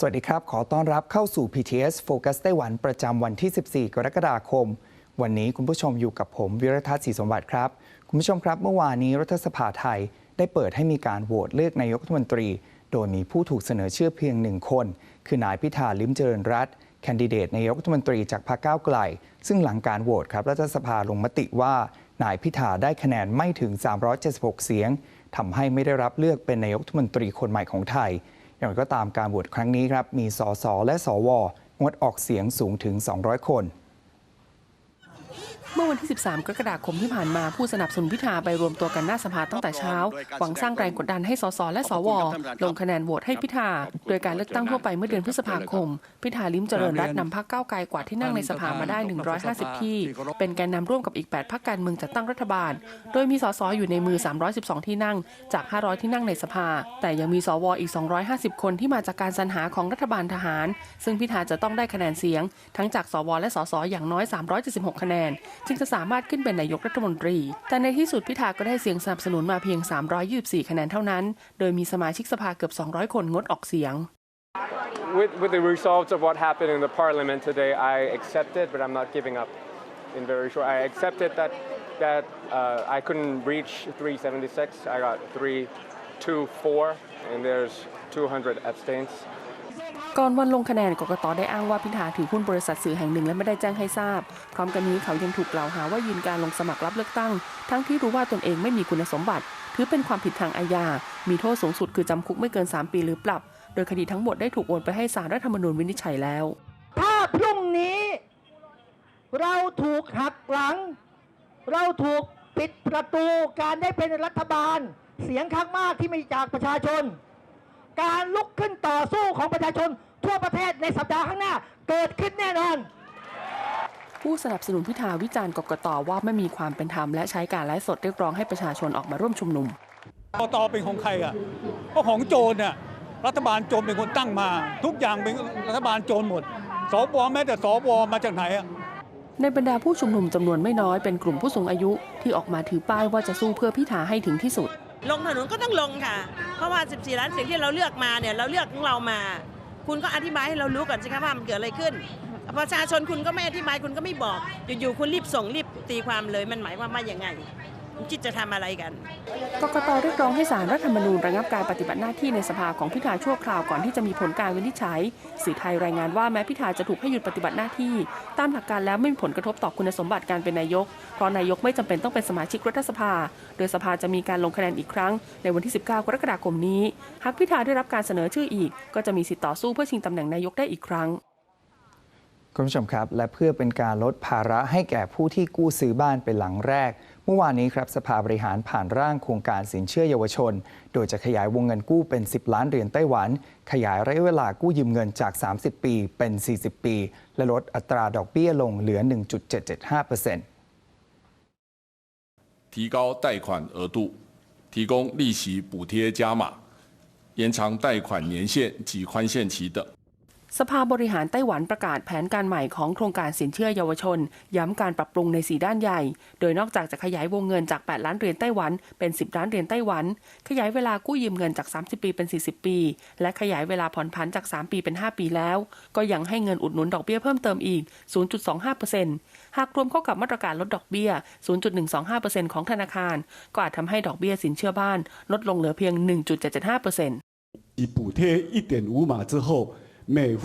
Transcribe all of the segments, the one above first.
สวัสดีครับ ขอต้อนรับเข้าสู่ PTS Focus ไต้หวันประจำวันที่ 14 กรกฎาคม วันนี้คุณผู้ชมอยู่กับผม วิรทัศน์ศรีสมบัติครับ คุณผู้ชมครับ เมื่อวานนี้รัฐสภาไทยได้เปิดให้มีการโหวตเลือกนายกรัฐมนตรี โดยมีผู้ถูกเสนอชื่อเพียงหนึ่งคน คือนายพิธาลิมเจริญรัตน์แคนดิเดตนายกรัฐมนตรีจากพรรคก้าวไกล ซึ่งหลังการโหวตครับรัฐสภาลงมติว่านายพิธาได้คะแนนไม่ถึง 376 เสียงทำให้ไม่ได้รับเลือกเป็นนายกรัฐมนตรีคนใหม่ของไทย อย่างไรก็ตามการโหวตครั้งนี้ครับมีสสและสวงดออกเสียงสูงถึง 200 คน เมื่อวันที่ 13 กรกฎาคมที่ผ่านมาผู้สนับสนุนพิธาไปรวมตัวกันหน้าสภาตั้งแต่เช้า หวังสร้างแรงกดดันให้สสและสว ลงคะแนนโหวตให้พิธา โดยการเลือกตั้งทั่วไปเมื่อเดือนพฤษภาคม พิธาลิ้มเจริญรัตน์นำพรรคก้าวไกลกว่าที่นั่งในสภามาได้ 150 ที่ เป็นแกนนำร่วมกับอีก 8พรรคการเมืองจัดตั้งรัฐบาล โดยมีสสอยู่ในมือ 312 ที่นั่ง จาก 500 ที่นั่งในสภา แต่ยังมีสวอีก 250 คนที่มาจากการสรรหาของรัฐบาลทหาร ซึ่งพิธาจะต้องได้คะแนนเสียง ทั้งจากสวและสสอย่างน้อย 376 คะแนนจึงจะสามารถขึ้นเป็นนายกรัฐมนตรี แต่ในที่สุดพิธาก็ได้เสียงสนับสนุนมาเพียง 324 คะแนนเท่านั้น โดยมีสมาชิกสภาเกือบ 200 คนงดออกเสียง With, with the results of what happened in the parliament today, I accept it, but I'm not giving up. In very short, I accepted that that uh, I couldn't reach 376. I got 324, and there's 200 abstains. ก่อนวันลงคะแนนกกตได้อ้างว่าพิธาถือหุ้นบริษัทสื่อแห่งหนึ่งและไม่ได้แจ้งให้ทราบ พร้อมกันนี้เขายังถูกกล่าวหาว่ายืนการลงสมัครรับเลือกตั้ง ทั้งที่รู้ว่าตนเองไม่มีคุณสมบัติ ถือเป็นความผิดทางอาญา มีโทษสูงสุดคือจำคุกไม่เกิน 3 ปีหรือปรับ โดยคดีทั้งหมดได้ถูกโอนไปให้ศาลรัฐธรรมนูญวินิจฉัยแล้ว ถ้าพรุ่งนี้ เราถูกหักหลัง เราถูกปิดประตูการได้เป็นรัฐบาล เสียงข้างมากที่มีจากประชาชน การลุกขึ้นต่อสู้ของประชาชน ทั่วประเทศในสัปดาห์ข้างหน้า เกิดขึ้นแน่นอน ผู้สนับสนุนพิธาวิจารณ์กกตว่าไม่มีความเป็นธรรมและใช้การไลฟ์สดเรียกร้องให้ประชาชนออกมาร่วมชุมนุมกตเป็นของใครอะก็ของโจรน่ะรัฐบาลโจรเป็นคนตั้งมา ทุกอย่างเป็นรัฐบาลโจรหมดสวแม้แต่สวมาจากไหนอะในบรรดาผู้ชุมนุมจำนวนไม่น้อยเป็นกลุ่มผู้สูงอายุที่ออกมาถือป้ายว่าจะสู้เพื่อพิธาให้ถึงที่สุด ลงถนนก็ต้องลงค่ะ เพราะว่า 14 ล้านเสียงที่เราเลือกมาเนี่ยเราเลือกของเรามา คุณก็อธิบายให้เรารู้ก่อนสิคะว่ามันเกิดอะไรขึ้น ประชาชนคุณก็ไม่อธิบายคุณก็ไม่บอกอยู่ๆคุณรีบส่งรีบตีความเลยมันหมายความว่าอย่างไง คุณคิดจะทำอะไรกัน กกตเรียกร้องให้สารรัฐธรรมนูญระงับการปฏิบัติหน้าที่ในสภาของพิธาชั่วคราวก่อนที่จะมีผลการวินิจฉัย สื่อไทยรายงานว่าแม้พิธาจะถูกให้หยุดปฏิบัติหน้าที่ ตามหลักการแล้วไม่มีผลกระทบต่อคุณสมบัติการเป็นนายก เพราะนายกไม่จำเป็นต้องเป็นสมาชิกรัฐสภา โดยสภาจะมีการลงคะแนนอีกครั้ง ในวันที่ 19 กรกฎาคมนี้ หากพิธาได้รับการเสนอชื่ออีก ก็จะมีสิทธิต่อสู้เพื่อชิงตำแหน่งนายกได้อีกครั้งคุณผู้ชมครับ และเพื่อเป็นการลดภาระให้แก่ผู้ที่กู้ซื้อบ้านเป็นหลังแรก เมื่อวานนี้ครับสภาบริหารผ่านร่างโครงการสินเชื่อเยาวชน โดยจะขยายวงเงินกู้เป็น 10 ล้านเหรียญไต้หวัน ขยายระยะเวลากู้ยืมเงินจาก 30 ปีเป็น 40 ปี และลดอัตราดอกเบี้ยลงเหลือ 1.775% 提高贷款额度，提供利息补贴加码，延长贷款年限及宽限期等。 สภาบริหารไต้หวันประกาศแผนการใหม่ของโครงการสินเชื่อเยาวชน ย้ำการปรับปรุงใน 4 ด้านใหญ่ โดยนอกจากจะขยายวงเงินจาก 8 ล้านเหรียญไต้หวัน เป็น 10 ล้านเหรียญไต้หวัน ขยายเวลากู้ยืมเงินจาก 30 ปีเป็น 40 ปี และขยายเวลาผ่อนผันจาก 3 ปีเป็น 5 ปีแล้ว ก็ยังให้เงินอุดหนุนดอกเบี้ยเพิ่มเติมอีก 0.25%หากรวมเข้ากับมาตรการลดดอกเบี้ย 0.125%ของธนาคาร ก็อาจทำให้ดอกเบี้ยสินเชื่อบ้าน ลดลงเหลือเพียง 1.775% 以补贴一点五码之后， 每户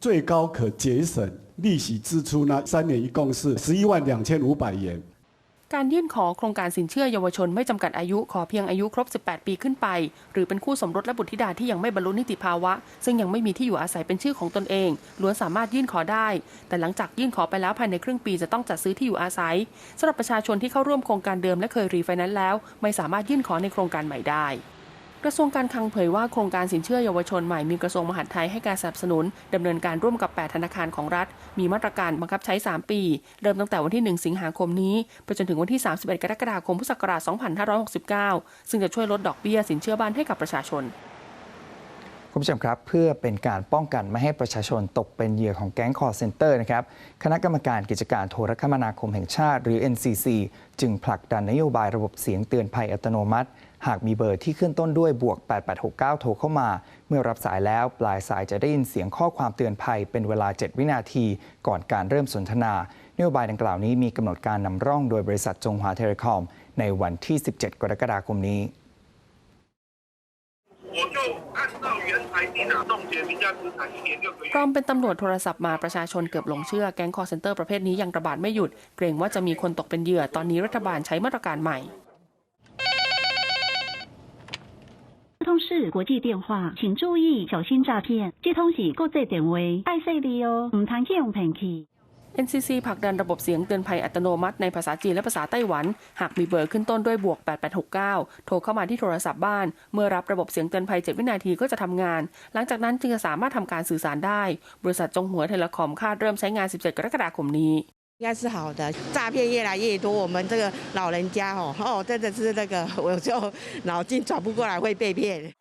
最高可节省利息支出呢，三年一共是十一万两千五百元。 การยื่นขอโครงการสินเชื่อเยาวชนไม่จำกัดอายุขอเพียงอายุครบ 18 ปีขึ้นไป หรือเป็นคู่สมรสและบุตรธิดาที่ยังไม่บรรลุนิติภาวะ ซึ่งยังไม่มีที่อยู่อาศัยเป็นชื่อของตนเองล้วนสามารถยื่นขอได้ แต่หลังจากยื่นขอไปแล้วภายในครึ่งปีจะต้องจัดซื้อที่อยู่อาศัยสำหรับประชาชนที่เข้าร่วมโครงการเดิมและเคยรีไฟแนนซ์แล้ว ไม่สามารถยื่นขอในโครงการใหม่ได้ กระทรวงการคลังเผยว่าโครงการสินเชื่อเยาวชนใหม่มีกระทรวงมหาดไทยให้การสนับสนุนดำเนินการร่วมกับ 8 ธนาคารของรัฐ มีมาตรการบังคับใช้ 3 ปี เริ่มตั้งแต่วันที่ 1 สิงหาคมนี้ ไปจนถึงวันที่ 31 กรกฎาคมพุทธศักราช 2569 ซึ่งจะช่วยลดดอกเบี้ยสินเชื่อบ้านให้กับประชาชน คุณผู้ชมครับ เพื่อเป็นการป้องกันไม่ให้ประชาชนตกเป็นเหยื่อของแก๊งคอร์เซนเตอร์นะครับคณะกรรมการกิจการโทรคมนาคมแห่งชาติ หรือ NCC จึงผลักดันนโยบายระบบเสียงเตือนภัยอัตโนมัติ หากมีเบอร์ที่ขึ้นต้นด้วยบวก 8869 โทรเข้ามา เมื่อรับสายแล้วปลายสายจะได้ยินเสียงข้อความเตือนภัยเป็นเวลา 7 วินาที ก่อนการเริ่มสนทนานโยบายดังกล่าวนี้มีกำหนดการนำร่องโดยบริษัทจงหวาเทเลคอม ในวันที่ 17 กรกฎาคมนี้ 原台电脑冻结名下资产一年六个 ปล 月 อ。มเป็นตำรวจโทรศัพท์มาประชาชนเกือบหลงเชื่อแก๊งคอร์เซนเตอร์ประเภทนี้ยังระบาดไม่หยุด เกรงว่าจะมีคนตกเป็นเหยื่อ ตอนนี้รัฐบาลใช้มาตรการใหม่ 这通是国际电话，请注意小心诈骗。这通是国际电话，爱细你哦，唔通去用骗去。 NCC ผลักดันระบบเสียงเตือนภัยอัตโนมัติในภาษาจีนและภาษาไต้หวัน หากมีเบอร์ขึ้นต้นด้วยบวก 8869 โทรเข้ามาที่โทรศัพท์บ้าน เมื่อรับระบบเสียงเตือนภัย 7 วินาทีก็จะทำงาน หลังจากนั้นจึงจะสามารถทำการสื่อสารได้ บริษัทจงหัวเทเลคอมคาดเริ่มใช้งาน 17 กรกฎาคมนี้ 应该是好的，诈骗越来越多，我们这个老人家哦，哦，真的是那个，我就脑筋转不过来会被骗。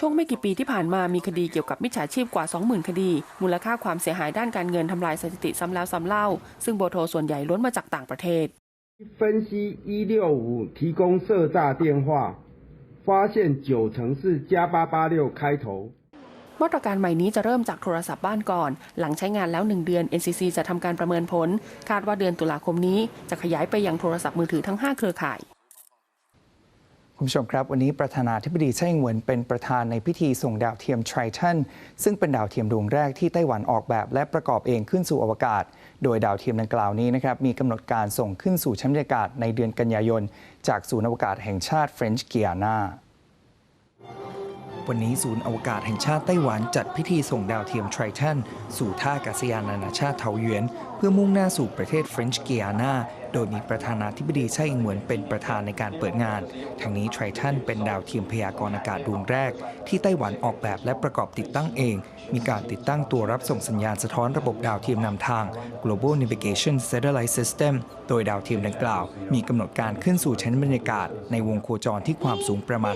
ช่วงไม่กี่ปีที่ผ่านมามีคดีเกี่ยวกับมิจฉาชีพกว่า 20,000 คดี มูลค่าความเสียหายด้านการเงินทำลายสถิติซ้ำแล้วซ้ำเล่า ซึ่งโบโทรส่วนใหญ่ล้วนมาจากต่างประเทศ 分析一六五提供涉诈电话，发现九成是加八八六开头。 มาตรการใหม่นี้จะเริ่มจากโทรศัพท์บ้านก่อน หลังใช้งานแล้ว 1 เดือน NCC จะทำการประเมินผล คาดว่าเดือนตุลาคมนี้จะขยายไปยังโทรศัพท์มือถือทั้ง 5 เครือข่าย คุณผู้ชมครับ วันนี้ประธานาธิบดีไช่อิงเหวินเป็นประธานในพิธีส่งดาวเทียม Triton ซึ่งเป็นดาวเทียมดวงแรกที่ไต้หวันออกแบบ และประกอบเองขึ้นสู่อวกาศ โดยดาวเทียมดังกล่าวนี้นะครับมีกำหนดการส่งขึ้นสู่ชั้นบรรยากาศในเดือนกันยายน จากศูนย์อวกาศแห่งชาติเฟรนช์กิอานาวันนี้ศูนย์อวกาศแห่งชาติไต้หวันจัดพิธีส่งดาวเทียม Triton สู่ท่าอากาศยานนานาชาติเทาหยวนเพื่อมุ่งหน้าสู่ประเทศเฟรนช์กิอานา โดยมีประธานาธิบดีไช่อิงเหวินเป็นประธานในการเปิดงานทั้งนี้ Triton เป็นดาวเทียมพยากรณ์อากาศดวงแรก ที่ไต้หวันออกแบบและประกอบติดตั้งเอง มีการติดตั้งตัวรับส่งสัญญาณสะท้อนระบบดาวเทียมนำทาง Global Navigation Satellite System โดยดาวเทียมดังกล่าว มีกำหนดการขึ้นสู่ชั้นบรรยากาศ ในวงโคจรที่ความสูงประมาณ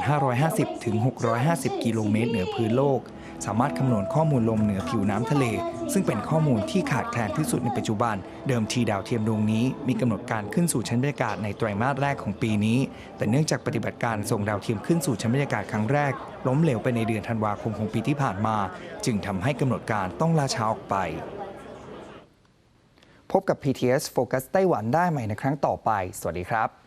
550-650 กิโลเมตรเหนือพื้นโลก สามารถคำนวณข้อมูลลมเหนือผิวน้ำทะเล ซึ่งเป็นข้อมูลที่ขาดแคลนที่สุดในปัจจุบัน เดิมทีดาวเทียมดวงนี้มีกำหนดการขึ้นสู่ชั้นบรรยากาศในไตรมาสแรกของปีนี้ แต่เนื่องจากปฏิบัติการส่งดาวเทียมขึ้นสู่ชั้นบรรยากาศครั้งแรก ล้มเหลวไปในเดือนธันวาคมของปีที่ผ่านมา จึงทำให้กำหนดการต้องลาช้าออกไปพบกับ PTS Focus ไต้หวันได้ใหม่ในครั้งต่อไป สวัสดีครับ